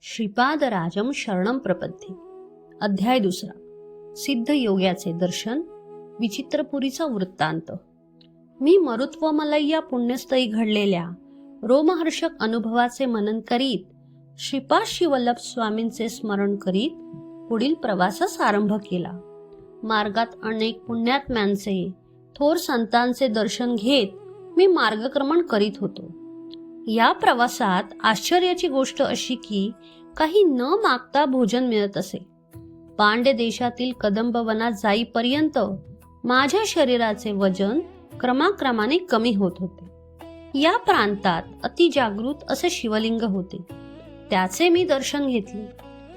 श्रीपादराजम शरणम प्रपद्ये. अध्याय दुसरा. सिद्ध योग्याचे दर्शन विचित्रपुरीचा वृत्तांत. मी मरुत्वमलय या पुण्यस्थळी घडलेल्या रोमहर्षक अनुभवाचे मनन करीत श्रीपाद शिवल्लभ स्वामींचे स्मरण करीत पुढील प्रवासास आरंभ केला. मार्गात अनेक पुण्यात्म्यांचे थोर संतांचे दर्शन घेत मी मार्गक्रमण करीत होतो. या प्रवासात आश्चर्याची गोष्ट अशी की काही न मागता भोजन मिळत असे. पांड्य देशातील कदंब वनात जाईपर्यंत माझ्या शरीराचे वजन क्रमाक्रमाने कमी होत होते. या प्रांतात अति जागृत असे शिवलिंग होते. त्याचे मी दर्शन घेतले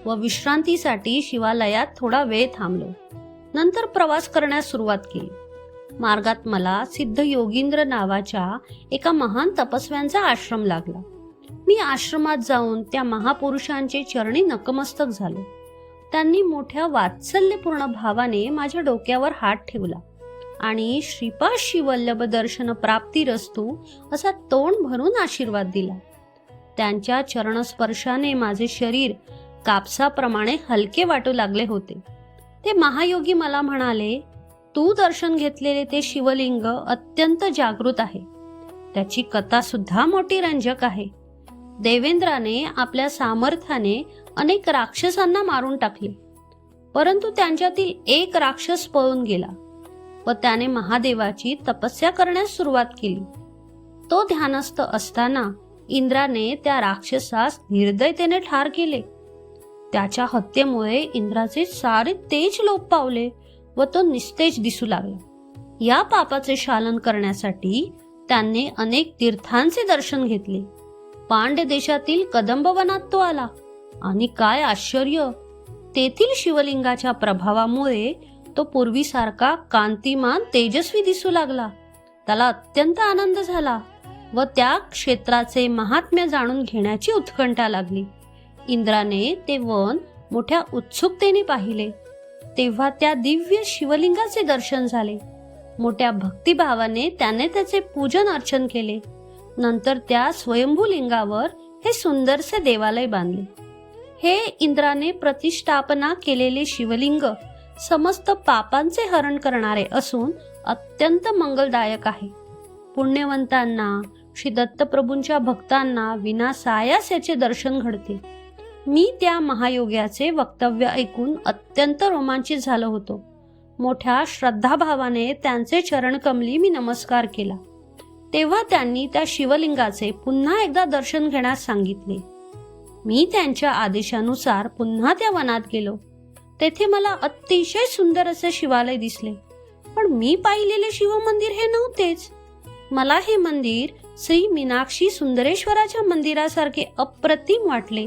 व विश्रांतीसाठी शिवालयात थोडा वेळ थांबलो. नंतर प्रवास करण्यास सुरुवात केली. मार्गात मला सिद्ध योगींद्र नावाच्या एका महान तपस्व्यांचा आश्रम लागला. मी आश्रमात जाऊन त्या महापुरुषांचे चरणी नकमस्तक झालो. त्यांनी मोठ्या वात्सल्यपूर्ण भावाने माझ्या डोक्यावर हात ठेवला आणि श्रीपाद शिवल्लभ दर्शन प्राप्ती रस्तू असा तोंड भरून आशीर्वाद दिला. त्यांच्या चरणस्पर्शाने माझे शरीर कापसाप्रमाणे हलके वाटू लागले होते. ते महायोगी मला म्हणाले तू दर्शन घेतलेले ते शिवलिंग अत्यंत जागृत आहे. त्याची कथा सुद्धा मोठी रंजक आहे. देवेंद्राने आपल्या सामर्थ्याने अनेक राक्षसांना मारून टाकले. परंतु त्यांच्यातील एक राक्षस पळून गेला व त्याने महादेवाची तपस्या करण्यास सुरुवात केली. तो ध्यानस्थ असताना इंद्राने त्या राक्षसास निर्दयतेने ठार केले. त्याच्या हत्येमुळे इंद्राचे सारे तेज लोप पावले. व तो निस्तेज दिसू लागला. या पापाचे शालन करण्यासाठी त्यांनी अनेक तीर्थांचे दर्शन घेतले. पांड्य देशातील कदंबवनात तो आला. आणि काय आश्चर्य! तेथील शिवलिंगाच्या प्रभावामुळे तो पूर्वीसारखा कांतिमान तेजस्वी दिसू लागला. त्याला अत्यंत आनंद झाला व त्या क्षेत्राचे महात्म्य जाणून घेण्याची उत्कंठा लागली. इंद्राने ते वन मोठ्या उत्सुकतेने पाहिले. तेव्हा त्या दिव्य शिवलिंगाचे दर्शन झाले. मोठ्या भक्तिभावाने त्याने त्याचे पूजन अर्चन केले. नंतर त्या स्वयंभू लिंगावर हे सुंदरसे देवालय बांधले. हे इंद्राने प्रतिष्ठापना केलेले शिवलिंग समस्त पापांचे हरण करणारे असून अत्यंत मंगलदायक आहे. पुण्यवंतांना श्री दत्तप्रभूंच्या भक्तांना विनासायास याचे दर्शन घडते. मी त्या महायोग्याचे वक्तव्य ऐकून अत्यंत रोमांचित झालो होतो. मोठ्या श्रद्धाभावाने त्यांचे चरणकमली मी नमस्कार केला. तेव्हा त्यांनी त्या शिवलिंगाचे पुन्हा एकदा दर्शन घेण्यास सांगितले. मी त्यांच्या आदेशानुसार पुन्हा त्या वनात गेलो. तेथे मला अतिशय सुंदर असे शिवालय दिसले. पण मी पाहिलेले शिवमंदिर हे नव्हतेच. मला हे मंदिर श्री मीनाक्षी सुंदरेश्वराच्या मंदिरासारखे अप्रतिम वाटले.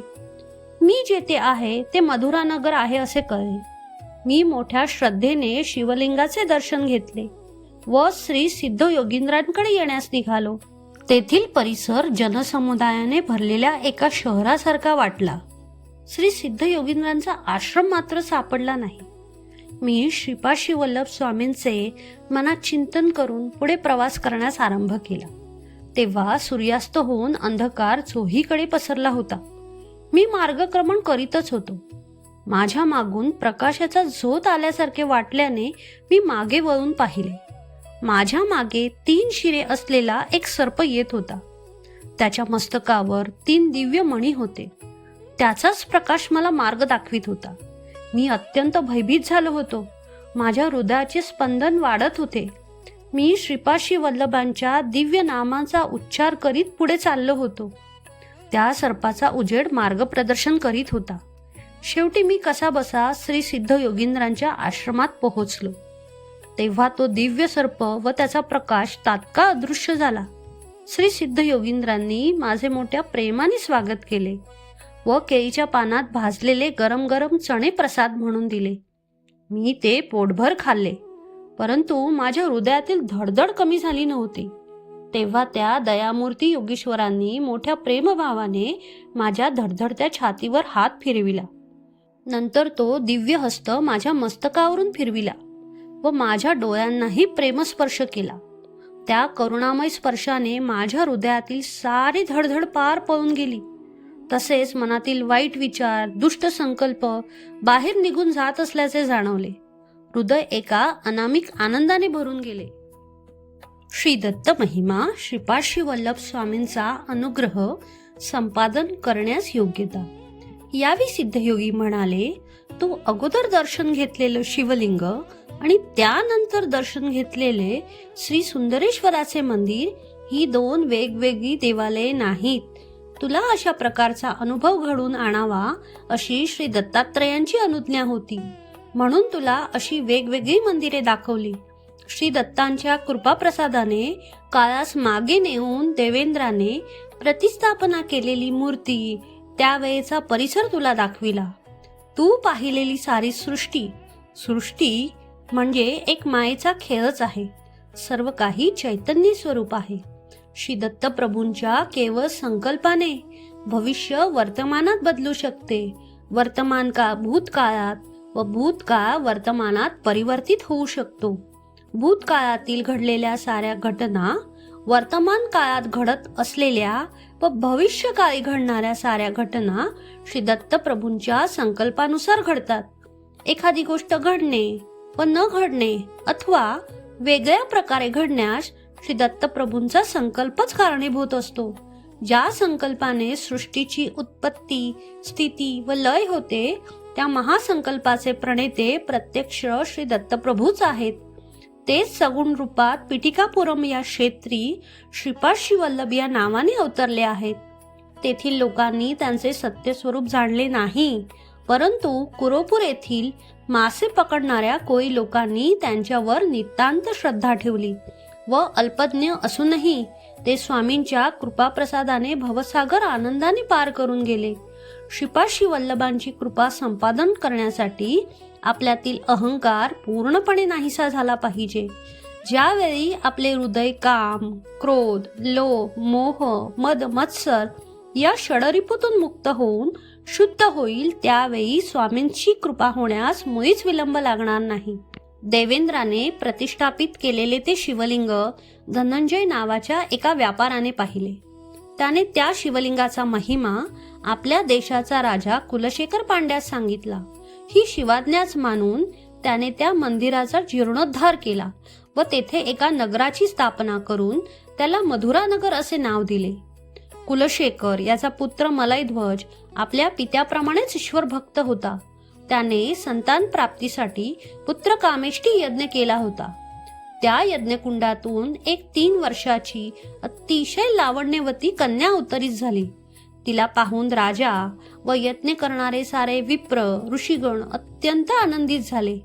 मी जेथे आहे ते मधुरानगर आहे असे कळले. मी मोठ्या श्रद्धेने शिवलिंगाचे दर्शन घेतले व श्री सिद्ध योगींद्रांकडे येण्यास निघालो. तेथील परिसर जनसमुदायाने भरलेल्या एका शहरासारखा वाटला. श्री सिद्ध योगींद्रांचा आश्रम मात्र सापडला नाही. मी श्रीपाशी वल्लभ स्वामींचे मनात चिंतन करून पुढे प्रवास करण्यास आरंभ केला. तेव्हा सूर्यास्त होऊन अंधकार चोहीकडे पसरला होता. मी मार्गक्रमण करीतच होतो. माझ्या मागून प्रकाशाचा झोत आल्यासारखे वाटल्याने मी मागे वळून पाहिले. माझ्या मागे तीन शिरे असलेला एक सर्प येत होता. त्याच्या मस्तकावर तीन दिव्य मणी होते. त्याचाच प्रकाश मला मार्ग दाखवित होता. मी अत्यंत भयभीत झालो होतो. माझ्या हृदयाचे स्पंदन वाढत होते. मी श्रीपाशी वल्लभांच्या दिव्य नामांचा उच्चार करीत पुढे चाललो होतो. त्या सर्पाचा उजेड मार्गप्रदर्शन करीत होता. शेवटी मी कसा बसा श्री सिद्ध योगिंद्रांच्या आश्रमात पोहोचलो. तेव्हा तो दिव्य सर्प व त्याचा प्रकाश तात्काळ अदृश्य झाला. श्री सिद्ध योगिंद्रांनी माझे मोठ्या प्रेमाने स्वागत केले व केळीच्या पानात भाजलेले गरम गरम चणे प्रसाद म्हणून दिले. मी ते पोटभर खाल्ले परंतु माझ्या हृदयातील धडधड कमी झाली नव्हती. तेव्हा त्या दयामूर्ती योगेश्वरांनी मोठ्या प्रेमभावाने माझ्या धडधडत्या छातीवर हात फिरविला. नंतर तो दिव्य हस्त माझ्या मस्तकावरून फिरविला व माझ्या डोळ्यांनाही प्रेमस्पर्श केला. त्या करुणामय स्पर्शाने माझ्या हृदयातील सारी धडधड पार पळून गेली. तसेच मनातील वाईट विचार दुष्ट संकल्प बाहेर निघून जात असल्याचे जाणवले. हृदय एका अनामिक आनंदाने भरून गेले. श्री दत्त महिमा श्रीपाशी वल्लभ स्वामींचा अनुग्रह संपादन करण्यास योग्यता. यावी सिद्धयोगी म्हणाले तू अगोदर दर्शन घेतलेलं शिवलिंग आणि त्यानंतर दर्शन घेतलेले श्री सुंदरेश्वराचे मंदिर ही दोन वेगवेगळी देवालये नाहीत. तुला अशा प्रकारचा अनुभव घडून आणावा अशी श्री दत्तात्रयांची अनुज्ञा होती. म्हणून तुला अशी वेगवेगळी मंदिरे दाखवली. श्री दत्तांच्या कृपाप्रसादाने काळास मागे नेऊन देवेंद्राने प्रतिस्थापना केलेली मूर्ती त्यावेळेचा परिसर तुला दाखविला. तू पाहिलेली सारी सृष्टी सृष्टी म्हणजे एक मायेचा खेळच आहे. सर्व काही चैतन्य स्वरूप आहे. श्री दत्त प्रभूंच्या केवळ संकल्पाने भविष्य वर्तमानात बदलू शकते. वर्तमान का भूतकाळात व भूतकाळ वर्तमानात परिवर्तित होऊ शकतो. भूतकाळातील घडलेल्या साऱ्या घटना वर्तमान काळात घडत असलेल्या व भविष्यकाळी घडणाऱ्या साऱ्या घटना श्री दत्तप्रभूंच्या संकल्पानुसार घडतात. एखादी गोष्ट घडणे व न घडणे अथवा वेगळ्या प्रकारे घडण्यास श्री दत्तप्रभूंचा संकल्पच कारणीभूत असतो. ज्या संकल्पाने सृष्टीची उत्पत्ती स्थिती व लय होते त्या महासंकल्पाचे प्रणेते प्रत्यक्ष श्री दत्तप्रभूच आहेत. तेच सगुण रूपात पिटिकापुरम या क्षेत्री श्रीपाशी वल्लभ या नावाने अवतरले आहेत. तेथील लोकांनी त्यांचे सत्य स्वरूप जाणले नाही. परंतु कुरोपूर येथील मासे पकडणाऱ्या कोळी लोकांनी त्यांच्यावर नितांत श्रद्धा ठेवली व अल्पज्ञ असूनही ते स्वामींच्या कृपाप्रसादाने भवसागर आनंदाने पार करून गेले. श्रीपाशी वल्लभांची कृपा संपादन करण्यासाठी आपल्यातील अहंकार पूर्णपणे नाहीसा झाला पाहिजे. ज्यावेळी आपले हृदय काम क्रोध लोभ मोह मद मत्सर या षडरिपूतून मुक्त होऊन शुद्ध होईल त्यावेळी स्वामींची कृपा होण्यास मुळीच विलंब लागणार नाही. देवेंद्राने प्रतिष्ठापित केलेले ते शिवलिंग धनंजय नावाच्या एका व्यापाराने पाहिले. त्याने त्या शिवलिंगाचा महिमा आपल्या देशाचा राजा कुलशेखर पांड्यास सांगितला. ही शिवाज्ञाच मानून त्याने त्या मंदिराचा जीर्णोद्धार केला व तेथे एका नगराची स्थापना करून त्याला मधुरानगर असे नाव दिले. कुलशेखर याचा पुत्र मलयध्वज आपल्या पित्याप्रमाणेच ईश्वर भक्त होता. त्याने संतान प्राप्तीसाठी पुत्र कामेष्टी यज्ञ केला होता. त्या यज्ञकुंडातून एक तीन वर्षाची अतिशय लावण्यवती कन्या अवतरित झाली. तिला पाहून राजा व यत्न करणारे सारे विप्र ऋषीगण अत्यंत आनंदित झाले.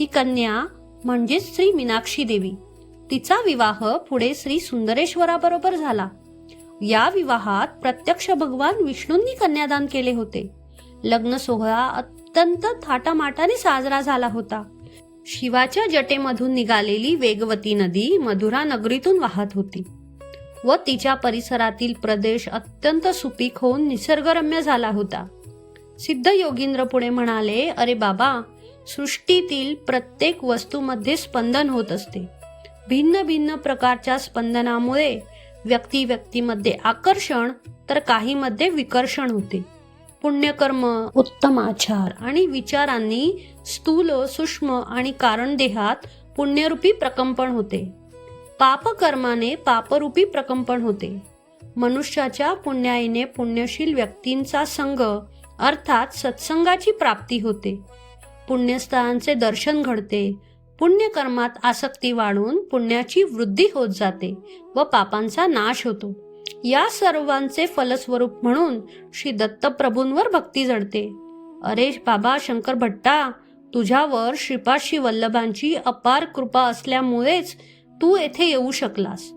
ही कन्या म्हणजेच श्री मीनाक्षी देवी. तिचा विवाह पुढे श्री सुंदरेश्वराबरोबर झाला. या विवाहात प्रत्यक्ष भगवान विष्णूंनी कन्यादान केले होते. लग्न सोहळा अत्यंत थाटामाटाने साजरा झाला होता. शिवाच्या जटेमधून निघालेली वेगवती नदी मधुरा नगरीतून वाहत होती. व तिच्या परिसरातील प्रदेश अत्यंत सुपीक होऊन निसर्गरम्य झाला होता. सिद्ध योगींद्र पुढे म्हणाले अरे बाबा सृष्टीतील प्रत्येक वस्तूमध्ये स्पंदन होत असते. भिन्न भिन्न प्रकारच्या स्पंदनामुळे व्यक्ती व्यक्तीमध्ये आकर्षण तर काहीमध्ये विकर्षण होते. पुण्यकर्म उत्तम आचार आणि विचारांनी स्थूल सूक्ष्म आणि कारण देहात पुण्यरूपी प्रकंपण होते. पापकर्माने पापरूपी प्रकंपन होते. मनुष्याच्या पुण्याईने पुण्यशील व्यक्तींचा संघ अर्थात सत्संगाची प्राप्ती होते. पुण्यस्थळांचे दर्शन घडते पुण्यकर्मात आसक्ती वाढून पुण्याची वृद्धी होत जाते व पापांचा नाश होतो. या सर्वांचे फलस्वरूप म्हणून श्री दत्तप्रभूंवर भक्ती जडते. अरे बाबा शंकर भट्टा तुझ्यावर श्रीपाशी वल्लभांची अपार कृपा असल्यामुळेच तू येथे येऊ शकलास.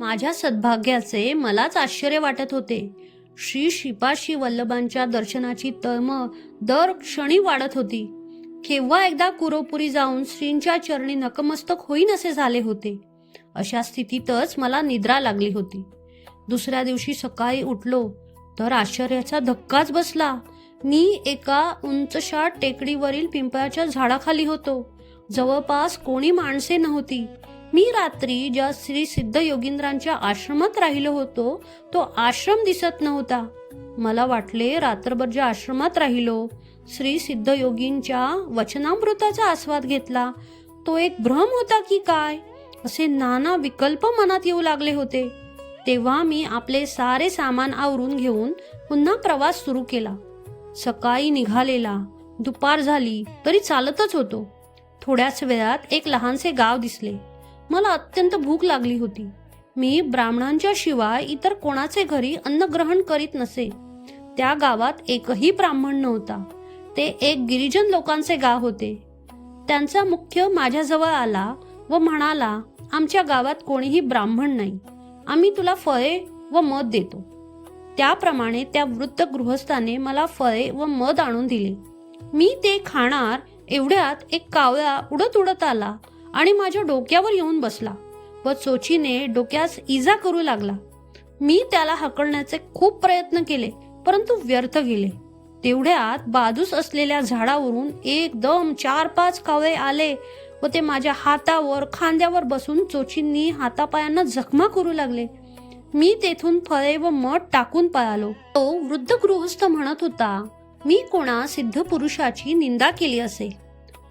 माझ्या सद्भाग्याचे मलाच आश्चर्य वाटत होते. श्री शिपाशी वल्लभांच्या दर्शनाची तळम दर क्षणी वाढत होती. केव्हा एकदा कुरोपुरी जाऊन श्रींच्या चरणी नकमस्तक होईन असे झाले होते. अशा स्थितीतच मला निद्रा लागली होती. दुसऱ्या दिवशी सकाळी उठलो तर आश्चर्याचा धक्काच बसला. मी एका उंचशा टेकडीवरील पिंपळाच्या झाडाखाली होतो. जवळपास कोणी माणसे नव्हती. मी रात्री ज्या श्री सिद्ध योगिंद्रांच्या आश्रमात राहिलो होतो तो आश्रम दिसत नव्हता. मला वाटले रात्रभर ज्या आश्रमात राहिलो श्री सिद्ध योगींच्या वचनामृताचा आस्वाद घेतला. तो एक भ्रम होता की काय? असे नाना विकल्प मनात येऊ लागले होते. तेव्हा मी आपले सारे सामान आवरून घेऊन पुन्हा प्रवास सुरू केला. सकाळी निघालेला. दुपार झाली तरी चालतच होतो. थोड्याच वेळात एक लहानसे गाव दिसले. मला अत्यंत भूक लागली होती. मी ब्राह्मणांच्या शिवाय इतर कोणाचे घरी अन्न ग्रहण करीत नसे. त्या गावात एकही ब्राह्मण नव्हता. ते एक गिरिजन लोकांचे गाव होते. त्यांचा मुख्य माझ्याजवळ आला व म्हणाला आमच्या गावात कोणीही ब्राह्मण नाही. आम्ही तुला फळे व मध देतो. त्याप्रमाणे त्या वृद्ध गृहस्थाने मला फळे व मध आणून दिले. मी ते खाणार एवढ्यात एक कावळा उडत उडत आला आणि माझ्या डोक्यावर येऊन बसला व चोचीने डोक्यास इजा करू लागला. मी त्याला हकलण्याचे खूप प्रयत्न केले परंतु व्यर्थ गेले. तेवढ्यात बाजूस असलेल्या झाडावरून एकदम चार पाच कावळे आले व ते माझ्या हातावर खांद्यावर बसून चोचींनी हातापायांना जखमा करू लागले. मी तेथून फळे व मठ टाकून पळालो. तो वृद्ध गृहस्थ म्हणत होता मी कोणा सिद्ध पुरुषाची निंदा केली असेल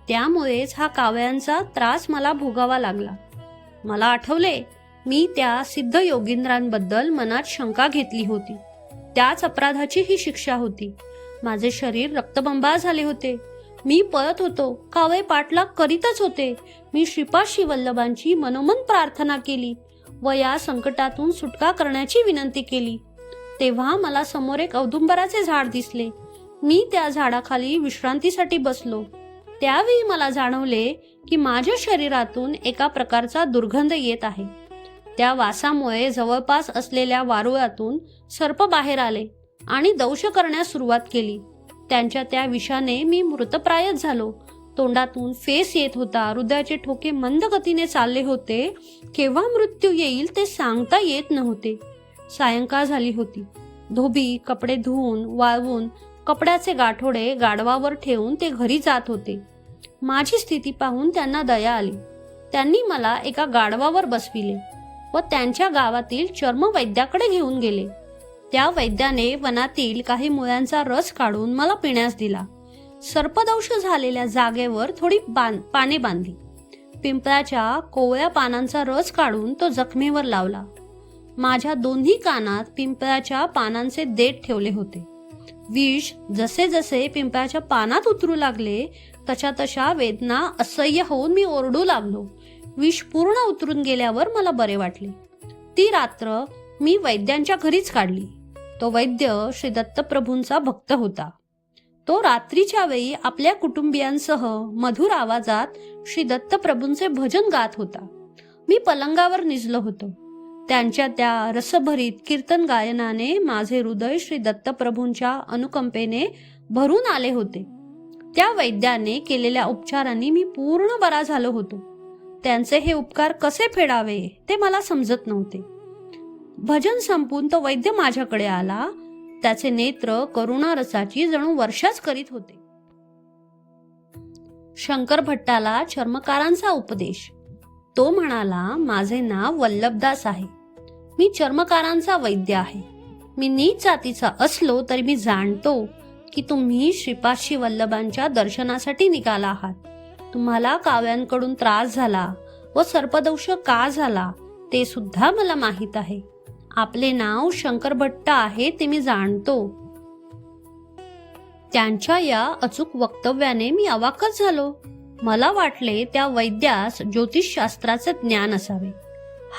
त्यामुळेच हा काव्यांचा त्रास मला भोगावा लागला. मला आठवले मी त्या सिद्ध योगींद्रांबद्दल मनात शंका घेतली होती. त्याच अपराधाची ही शिक्षा होती. माझे शरीर रक्तबंबाळ झाले होते. मी पळत होतो. कावळे पाठलाग करीतच होते. मी श्रीपाशी वल्लभांची मनोमन प्रार्थना केली व या संकटातून सुटका करण्याची विनंती केली. तेव्हा मला समोर एक औदुंबराचे झाड दिसले. मी त्या झाडाखाली विश्रांतीसाठी बसलो. त्यावेळी मला जाणवले की माझ्या शरीरातून एका प्रकारचा दुर्गंध येत आहे. त्या वासामुळे जवळपास असलेल्या वारुळातून सर्प बाहेर आले आणि दंश करण्यास सुरुवात केली. त्यांच्या त्या विषाने मी मृतप्रायच झालो. तोंडातून फेस येत होता हृदयाचे ठोके मंद गतीने चालले होते. केव्हा मृत्यू येईल ते सांगता येत नव्हते. सायंकाळ झाली होती. धोबी कपडे धुवून वाळवून कपड्याचे गाठोडे गाढवावर ठेवून ते घरी जात होते. माझी स्थिती पाहून त्यांना दया आली. त्यांनी मला एका गाढवावर बसविले व त्यांच्या गावातील चर्म वैद्याकडे घेऊन गेले. त्या वैद्याने वनातील काही मुळ्यांचा रस काढून मला पिण्यास दिला. सर्पदंश झालेल्या जागेवर थोडी बां पाने बांधली. पिंपळाच्या कोवळ्या पानांचा रस काढून तो जखमेवर लावला. माझ्या दोन्ही कानात पिंपळाच्या पानांचे देठ ठेवले होते. विष जसे जसे पिंपळाच्या पानात उतरू लागले तशा तशा वेदना असह्य होऊन मी ओरडू लागलो. विष पूर्ण उतरून गेल्यावर मला बरे वाटले. ती रात्र मी वैद्यांच्या घरीच काढली. तो वैद्य श्री दत्तप्रभूंचा भक्त होता. तो रात्रीच्या वेळी आपल्या कुटुंबियांसह मधुर आवाजात श्री दत्तप्रभूंचे भजन गात होता. मी पलंगावर निजलो होतो. त्यांच्या त्या रसभरीत कीर्तन गायनाने माझे हृदय श्री दत्तप्रभूंच्या अनुकंपेने भरून आले होते. त्या वैद्याने केलेल्या उपचारांनी मी पूर्ण बरा झालो होतो. त्यांचे हे उपकार कसे फेडावे ते मला समजत नव्हते. भजन संपून तो वैद्य माझ्याकडे आला. त्याचे नेत्र करुणा रसाची जणू वर्षाच करीत होते. शंकर भट्टाला चर्मकारांचा उपदेश. तो म्हणाला माझे नाव वल्लभदास आहे. मी चर्मकारांचा वैद्य आहे. मी नीच जातीचा असलो तरी मी जाणतो की तुम्ही श्रीपाशी वल्लभांच्या दर्शनासाठी निघाला आहात. तुम्हाला काव्यांकडून त्रास झाला व सर्पदंश का झाला ते सुद्धा मला माहीत आहे. आपले नाव शंकर भट्ट आहे ते मी जाणतो. त्यांच्या या अचूक वक्तव्याने मी अवाकच झालो. मला वाटले त्या वैद्यास ज्योतिषशास्त्राचे ज्ञान असावे.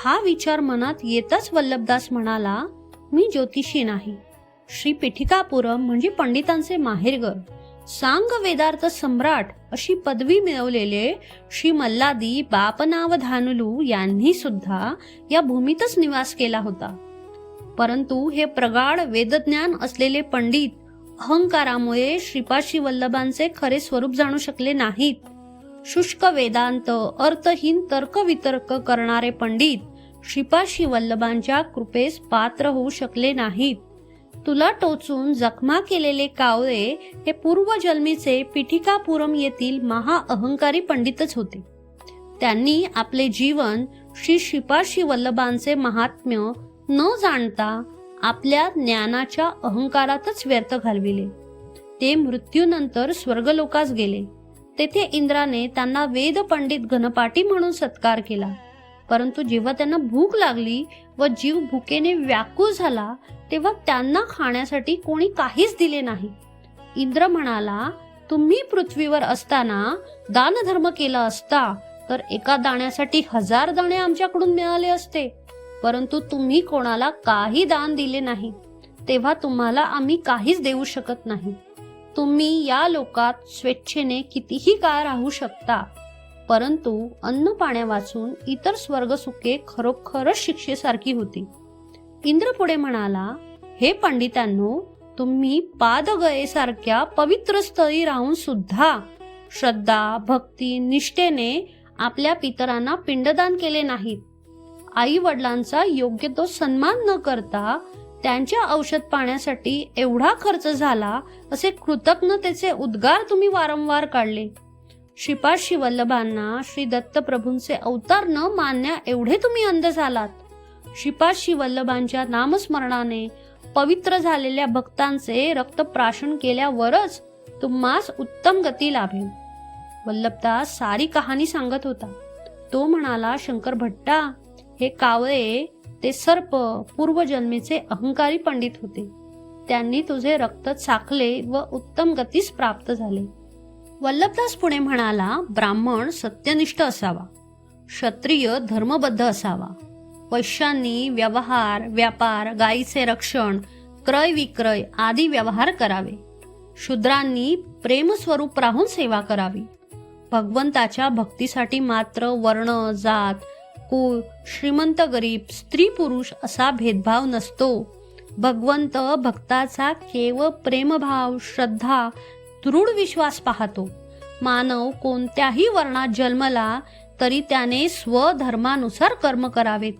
हा विचार मनात येताच वल्लभदास म्हणाला मी ज्योतिषी नाही. श्री पिठिकापुरम म्हणजे पंडितांचे माहेरघर. सांग वेदार्थ सम्राट अशी पदवी मिळवलेले श्री मल्लादी बापनाव धानुलू यांनी सुद्धा या भूमीतच निवास केला होता. परंतु हे प्रगाढ वेदज्ञान असलेले पंडित अहंकारामुळे श्रीपाशी वल्लभांचे खरे स्वरूप जाणू शकले नाहीत. शुष्क वेदांत अर्थहीन तर्कवितर्क करणारे पंडित शिपाशी वल्लभांच्या कृपेस पात्र होऊ शकले नाहीत. तुला टोचून जखमा केलेले कावळे हे पूर्वजन्मीचे पिठिकापुरम येथील महा अहंकारी पंडितच होते. त्यांनी आपले जीवन श्री शिपाशी वल्लभांचे महात्म्य न जाणता आपल्या ज्ञानाच्या अहंकारातच व्यर्थ घालविले. ते मृत्यूनंतर स्वर्गलोकास गेले. तेथे इंद्राने त्यांना वेद पंडित घनपाटी म्हणून सत्कार केला. परंतु जेव्हा त्यांना भूक लागली व जीव भुकेने व्याकुळ झाला तेव्हा त्यांना खाण्यासाठी कोणी काहीच दिले नाही. इंद्र म्हणाला तुम्ही पृथ्वीवर असताना दानधर्म केला असता तर एका दाण्यासाठी हजार दाणे आमच्याकडून मिळाले असते. परंतु तुम्ही कोणाला काही दान दिले नाही. तेव्हा तुम्हाला आम्ही काहीच देऊ शकत नाही. तुम्ही या लोकात स्वेच्छेने कितीही काळ राहू शकता परंतु अन्न पाण्या वाचून इतर स्वर्गसुखे खरोखरच शिक्षेसारखी होती. इंद्र पुढे म्हणाला हे पंडितांनो तुम्ही पादगयेसारख्या पवित्र स्थळी राहून सुद्धा श्रद्धा भक्ती निष्ठेने आपल्या पितरांना पिंडदान केले नाहीत. आई वडिलांचा योग्य तो सन्मान न करता त्यांच्या औषध पाण्यासाठी एवढा खर्च झाला असे कृतज्ञतेचे उद्गार तुम्ही वारंवार काढले. श्रीपाशी वल्लभांना श्री दत्तप्रभूंचे अवतार न मानण्या एवढे तुम्ही अंध झालात. श्रीपाशी वल्लभांच्या नामस्मरणाने पवित्र झालेल्या भक्तांचे रक्त प्राशन केल्यावरच तुम्हास उत्तम गती लाभेल. वल्लभदास सारी कहाणी सांगत होता. तो म्हणाला शंकर भट्टा हे कावळे ते सर्प पूर्वजन्मीचे अहंकारी पंडित होते. त्यांनी तुझे रक्त चाकले व उत्तम गतीस प्राप्त झाले. वल्लभदास पुणे म्हणाला ब्राह्मण सत्यनिष्ठ असावा. क्षत्रिय धर्मबद्ध असावा. वैश्यांनी व्यवहार व्यापार गायीचे रक्षण क्रय विक्रय आदी व्यवहार करावे. शूद्रांनी प्रेमस्वरूप राहून सेवा करावी. भगवंताच्या भक्तीसाठी मात्र वर्ण जात कुळ श्रीमंत गरीब स्त्री पुरुष असा भेदभाव नसतो. भगवंत भक्ताचा केवळ प्रेमभाव श्रद्धा दृढ विश्वास पाहतो. मानव कोणत्याही वर्णात जन्मला तरी त्याने स्वधर्मानुसार कर्म करावेत.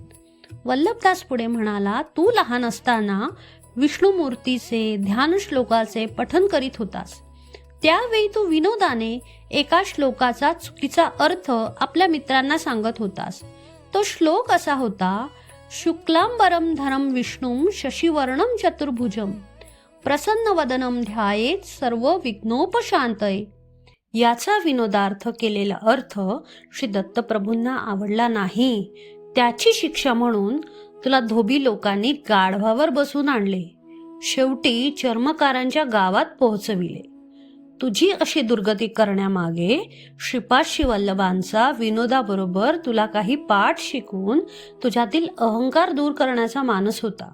वल्लभदास पुढे म्हणाला तू लहान असताना विष्णुमूर्तीचे ध्यान श्लोकाचे पठन करीत होतास. त्यावेळी तू विनोदाने एका श्लोकाचा चुकीचा अर्थ आपल्या मित्रांना सांगत होतास. तो श्लोक असा होता शुक्लांबरम धरम विष्णुम शशिवर्णम चतुर्भुजम प्रसन्न वदनम ध्यायेत सर्व विघ्नोपशांतय याचा विनोदार्थ केलेला अर्थ श्री दत्तप्रभूंना आवडला नाही. त्याची शिक्षा म्हणून तुला धोबी लोकांनी गाढवावर बसून आणले. शेवटी चर्मकारांच्या गावात पोहोचविले. तुझी अशी दुर्गती करण्यामागे श्रीपाद वल्लभांचा विनोदाबरोबर तुला काही पाठ शिकवून तुझ्यातील अहंकार दूर करण्याचा मानस होता.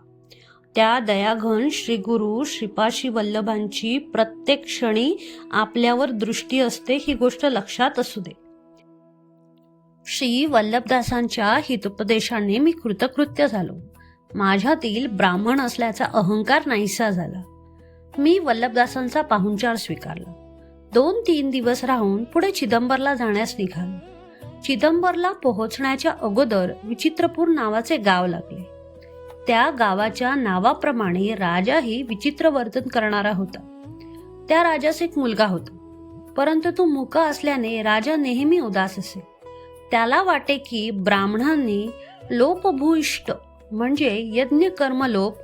त्या दयाघन श्री गुरु श्रीपाशी वल्लभांची प्रत्येक क्षणी आपल्यावर दृष्टी असते ही गोष्ट लक्षात असू दे. श्री वल्लभदासांच्या हितोपदेशाने मी कृतकृत्य झालो. माझ्यातील ब्राह्मण असल्याचा अहंकार नाहीसा झाला. मी वल्लभदासांचा पाहुणचार स्वीकारला. दोन तीन दिवस राहून पुढे चिदंबरला जाण्यास निघालो. चिदंबरला पोहोचण्याच्या अगोदर विचित्रपूर नावाचे गाव लागले. त्या गावाच्या नावाप्रमाणे राजाही विचित्र वर्तन करणारा होता. त्या राजास एक मुलगा होता. परंतु तो मुका असल्याने राजा नेहमी उदास असे. त्याला वाटे की ब्राह्मणांनी लोपभूइष्ट म्हणजे यज्ञ कर्मलोप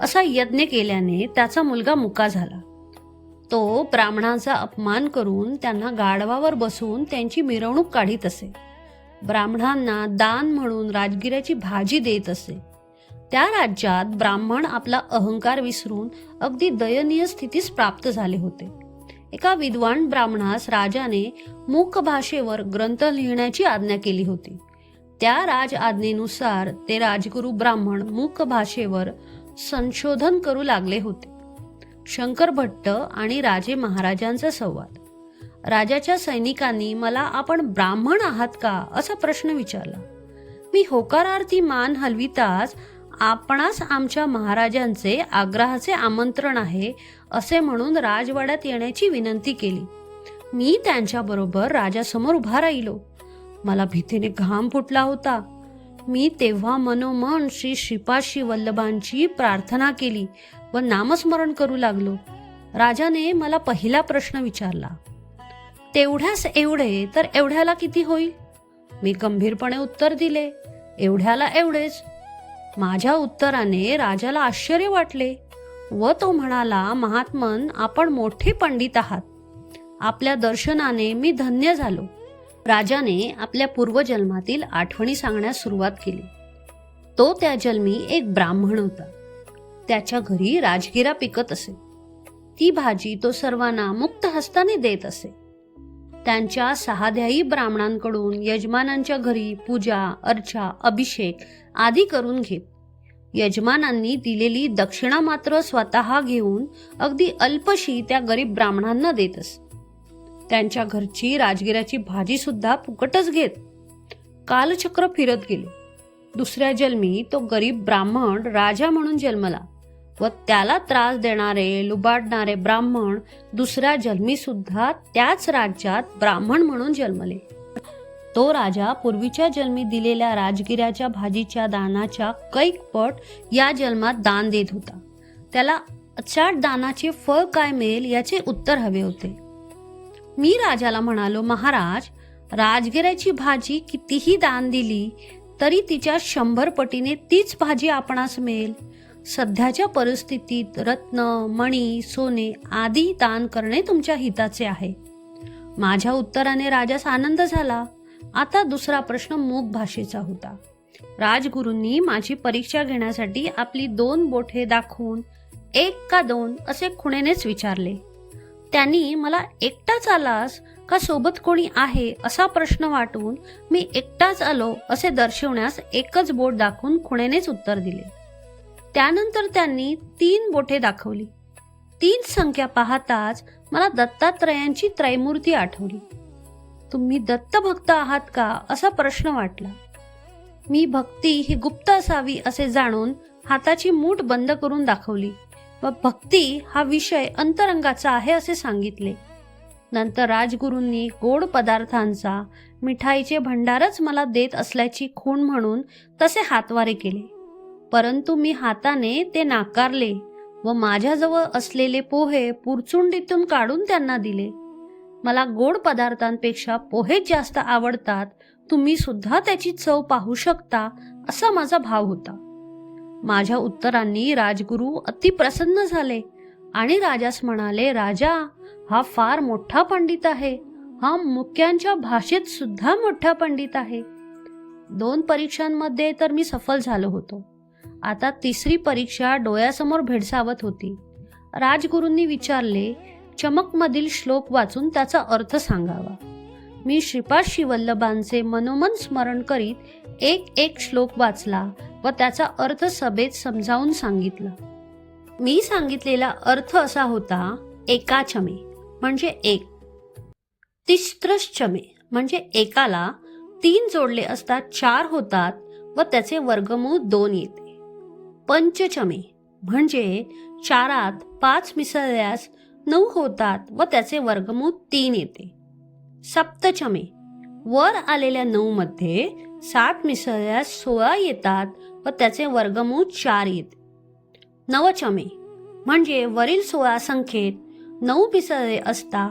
असा यज्ञ केल्याने त्याचा मुलगा मुका झाला. तो ब्राह्मणाचा अपमान करून त्यांना गाढवावर बसून त्यांची मिरवणूक काढीत असे. ब्राह्मणांना दान म्हणून राजगिऱ्याची भाजी देत असे. त्या राज्यात ब्राह्मण आपला अहंकार विसरून अगदी दयनीय स्थितीस प्राप्त झाले होते. एका विद्वान ब्राह्मणास राजाने मूक भाषेवर ग्रंथ लिहिण्याची आज्ञा केली होती. त्या राज आज्ञेनुसार ते राजगुरू ब्राह्मण मूक भाषेवर संशोधन करू लागले होते. शंकर भट्ट आणि राजे महाराजांचा संवाद. राजाच्या सैनिकांनी मला आपण ब्राह्मण आहात का? असा प्रश्न विचारला. मी होकारार्थी मान हलविताच आपणास आमच्या महाराजांचे आग्रहाचे आमंत्रण आहे असे म्हणून राजवाड्यात येण्याची विनंती केली. मी त्यांच्याबरोबर राजासमोर उभा राहिलो. मला भीतीने घाम फुटला होता. मी तेव्हा मनोमन श्री श्रीपाशी वल्लभांची प्रार्थना केली. व नामस्मरण करू लागलो. राजाने मला पहिला प्रश्न विचारला तेवढ्यास एवढे तर एवढ्याला किती होईल? मी गंभीरपणे उत्तर दिले एवढ्याला एवढेच. माझ्या उत्तराने राजाला आश्चर्य वाटले व तो म्हणाला महात्मन आपण मोठे पंडित आहात. आपल्या दर्शनाने मी धन्य झालो. राजाने आपल्या पूर्वजन्मातील आठवणी सांगण्यास सुरुवात केली. तो त्या जन्मी एक ब्राह्मण होता. त्याच्या घरी राजगिरा पिकत असे. ती भाजी तो सर्वांना मुक्त हस्ताने देत असे. त्यांच्या सहाध्यायी ब्राह्मणांकडून यजमानांच्या घरी पूजा अर्चा अभिषेक आदी करून घेत. यजमानांनी दिलेली दक्षिणा मात्र स्वतः घेऊन अगदी अल्पशी त्या गरीब ब्राह्मणांना देत असे. त्यांच्या घरची राजगिराची भाजी सुद्धा फुकटच घेत. कालचक्र फिरत गेले. दुसऱ्या जन्मी तो गरीब ब्राह्मण राजा म्हणून जन्मला. व त्याला त्रास देणारे लुबाडणारे ब्राह्मण दुसऱ्या जन्मी सुद्धा त्याच राज्यात ब्राह्मण म्हणून जन्मले. तो राजा पूर्वीच्या जन्मी दिलेल्या राजगिऱ्याच्या भाजीच्या दानाच्या कैकपट या जन्मात दान देत होता. त्याला अचाट दानाचे फळ काय मिळेल याचे उत्तर हवे होते. मी राजाला म्हणालो महाराज राजगिऱ्याची भाजी कितीही दान दिली तरी तिच्या शंभर पटीने तीच भाजी आपणास मिळेल. सध्याच्या परिस्थितीत रत्न मणी सोने आदी दान करणे तुमच्या हिताचे आहे. माझ्या उत्तराने राजास आनंद झाला. आता दुसरा प्रश्न मूक भाषेचा होता. राजगुरूंनी माझी परीक्षा घेण्यासाठी आपली दोन बोठे दाखवून एक का दोन असे खुणेनेच विचारले. त्यांनी मला एकटाच आलास? का सोबत कोणी आहे? असा प्रश्न वाटून मी एकटाच आलो असे दर्शवण्यास एकच बोट दाखवून खुणेनेच उत्तर दिले. त्यानंतर त्यांनी तीन बोटे दाखवली. तीन संख्या पाहताच मला दत्तात्रयांची त्रैमूर्ती आठवली. तुम्ही दत्तभक्त आहात का? असा प्रश्न वाटला. मी भक्ती ही गुप्त असावी असे जाणून हाताची मूठ बंद करून दाखवली व भक्ती हा विषय अंतरंगाचा आहे असे सांगितले. नंतर राजगुरूंनी गोड पदार्थांचा मिठाईचे भंडारच मला देत असल्याची खूण म्हणून तसे हातवारे केले. परंतु मी हाताने ते नाकारले व माझ्याजवळ असलेले पोहे पुरचुंडीतून काढून त्यांना दिले. मला गोड पदार्थांपेक्षा पोहेच जास्त आवडतात तुम्ही सुद्धा त्याची चव पाहू शकता असा माझा भाव होता. माझ्या उत्तरांनी राजगुरू अति प्रसन्न झाले आणि राजास म्हणाले राजा हा फार मोठा पंडित आहे. हा मुक्यांच्या भाषेत सुद्धा मोठा पंडित आहे. दोन परीक्षांमध्ये तर मी सफल झालो होतो. आता तिसरी परीक्षा डोळ्यासमोर भेडसावत होती. राजगुरूंनी विचारले चमकमधील श्लोक वाचून त्याचा अर्थ सांगावा. मी श्रीपाद शिवल्लभांचे मनोमन स्मरण करीत एक एक श्लोक वाचला व त्याचा अर्थ सभेत समजावून सांगितला. मी सांगितलेला अर्थ असा होता एकाचमे म्हणजे एक. तिस्त्रश्चमे म्हणजे एकाला तीन जोडले असता चार होतात व त्याचे वर्गमूळ दोन येते. पंचचमे म्हणजे चारात पाच मिसळल्यास नऊ होतात व त्याचे वर्गमूळ तीन येते. सप्तचमे वर आलेल्या नऊ मध्ये सात मिसळल्यास सोळा येतात व त्याचे वर्गमूळ चार येते. नवचमे म्हणजे वरील सोळा संख्येत नऊ मिसळले असता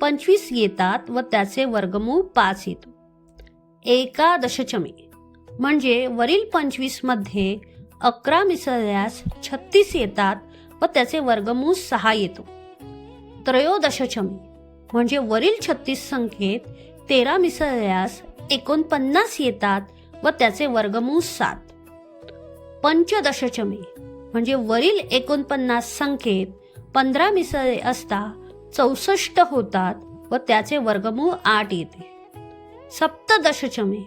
पंचवीस येतात व त्याचे वर्गमूळ पाच येतो. एकादशचमे म्हणजे वरील पंचवीसमध्ये अकरा मिसळल्यास छत्तीस येतात व त्याचे वर्गमूळ सहा येतो. त्रयोदशचमी म्हणजे वरील छत्तीस संख्येत तेरा मिसळल्यास एकोणपन्नास येतात व त्याचे वर्गमूळ सात. पंचदशचमी म्हणजे वरील एकोणपन्नास संख्येत पंधरा मिसळले असता चौसष्ट होतात व त्याचे वर्गमूळ आठ येते. सप्तदशचमी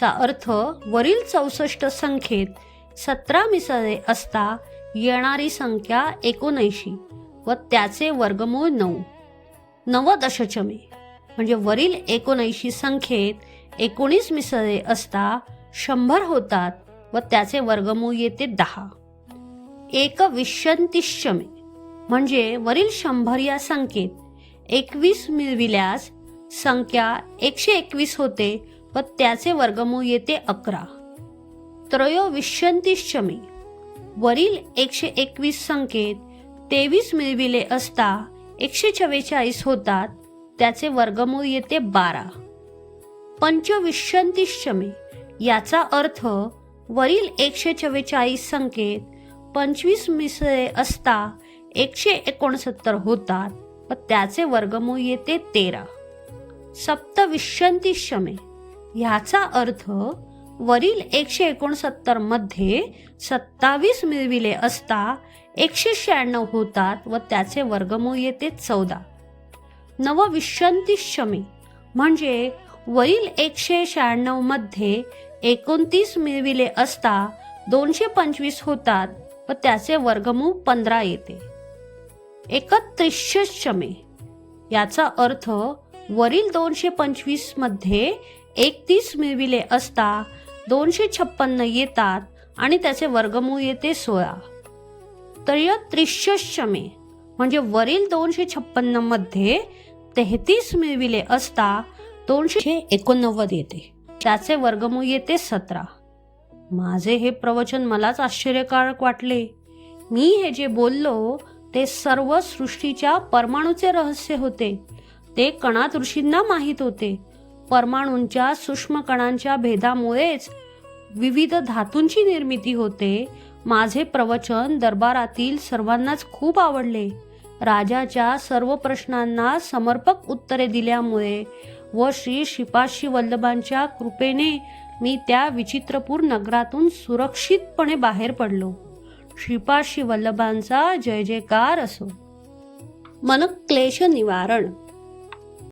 चा अर्थ वरील चौसष्ट संख्येत सतरा मिसळे असता येणारी संख्या एकोणऐंशी व त्याचे वर्गमूळ नऊ. नवदशचमे म्हणजे वरील एकोणऐंशी संख्येत एकोणीस मिसळे असता शंभर होतात व त्याचे वर्गमूळ येते दहा. एकविशंतिशमी म्हणजे वरील शंभर या संख्येत एकवीस मिळविल्यास संख्या एकशे एकवीस होते व त्याचे वर्गमूळ येते अकरा. त्रयोविशंतिशमी वरील एकशे एकवीस संकेत तेवीस मिळविले असता एकशे चव्वेचाळीस होतात त्याचे वर्गमूळ येते बारा. पंचविश्यंतीशमे याचा अर्थ वरील एकशे चव्वेचाळीस संकेत पंचवीस मिसळे असता एकशे एकोणसत्तर होतात व त्याचे वर्गमूळ येते तेरा. सप्तविंशती ह्याचा अर्थ वरील एकशे एकोणसत्तरमध्ये सत्तावीस मिळविले असता एकशे शहाण्णव होतात व त्याचे वर्गमूळ येते चौदा. नवविंशती शमे म्हणजे वरील एकशे शहाण्णवमध्ये एकोणतीस मिळविले असता दोनशे पंचवीस होतात व त्याचे वर्गमूळ पंधरा येते. एकत्रिशे शमे याचा अर्थ वरील दोनशे पंचवीसमध्ये एकतीस मिळविले असता दोनशे छप्पन्न येतात आणि त्याचे वर्गमूळ येते सोळा. त्रयत्रिशमे म्हणजे वरील दोनशे छप्पन्नमध्ये तेहतीस मिळविले असता दोनशे एकोणनव्वद येते. त्याचे वर्गमूळ येते सतरा. माझे हे प्रवचन मलाच आश्चर्यकारक वाटले. मी हे जे बोललो ते सर्व सृष्टीच्या परमाणूचे रहस्य होते. ते कणात ऋषींना माहीत होते. परमाणूंच्या सूक्ष्म कणांच्या भेदामुळेच विविध धातूंची निर्मिती होते. माझे प्रवचन दरबारातील सर्वांनाच खूप आवडले. राजाच्या सर्व प्रश्नांना समर्पक उत्तरे दिल्यामुळे व श्री श्रीपाशी वल्लभांच्या कृपेने मी त्या विचित्रपूर नगरातून सुरक्षितपणे बाहेर पडलो. श्रीपाशी वल्लभांचा जय जयकार असो. मन क्लेश निवारण.